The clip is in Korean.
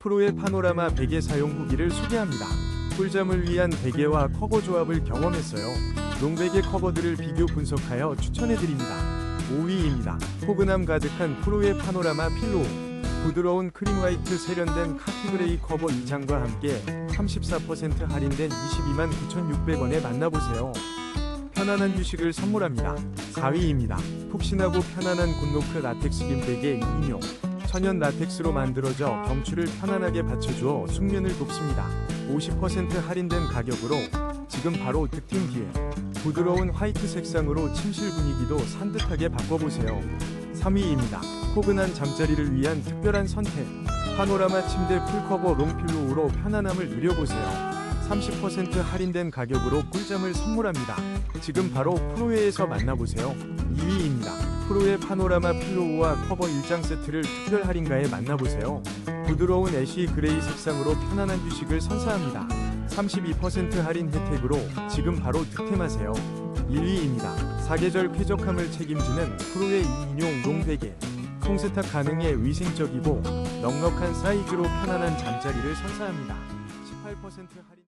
프로의 파노라마 베개 사용 후기를 소개합니다. 꿀잠을 위한 베개와 커버 조합을 경험했어요. 롱베개 커버들을 비교 분석하여 추천해드립니다. 5위입니다. 포근함 가득한 프로의 파노라마 필로우. 부드러운 크림 화이트 세련된 카키그레이 커버 2장과 함께 34% 할인된 22만 9,600원에 만나보세요. 편안한 휴식을 선물합니다. 4위입니다. 푹신하고 편안한 굿노크 라텍스긴 베개 2인용. 천연 라텍스로 만들어져 경추를 편안하게 받쳐주어 숙면을 돕습니다. 50% 할인된 가격으로 지금 바로 득템 기회. 부드러운 화이트 색상으로 침실 분위기도 산뜻하게 바꿔보세요. 3위입니다. 포근한 잠자리를 위한 특별한 선택. 파노라마 침대 풀커버 롱필로우로 편안함을 누려보세요. 30% 할인된 가격으로 꿀잠을 선물합니다. 지금 바로 프로웨에서 만나보세요. 2위입니다. 프로의 파노라마 필로우와 커버 1장 세트를 특별 할인가에 만나보세요. 부드러운 애쉬 그레이 색상으로 편안한 휴식을 선사합니다. 32% 할인 혜택으로 지금 바로 득템하세요. 1위입니다. 사계절 쾌적함을 책임지는 프로의 2인용 롱베개. 통세탁 가능해 위생적이고 넉넉한 사이즈로 편안한 잠자리를 선사합니다. 18% 할인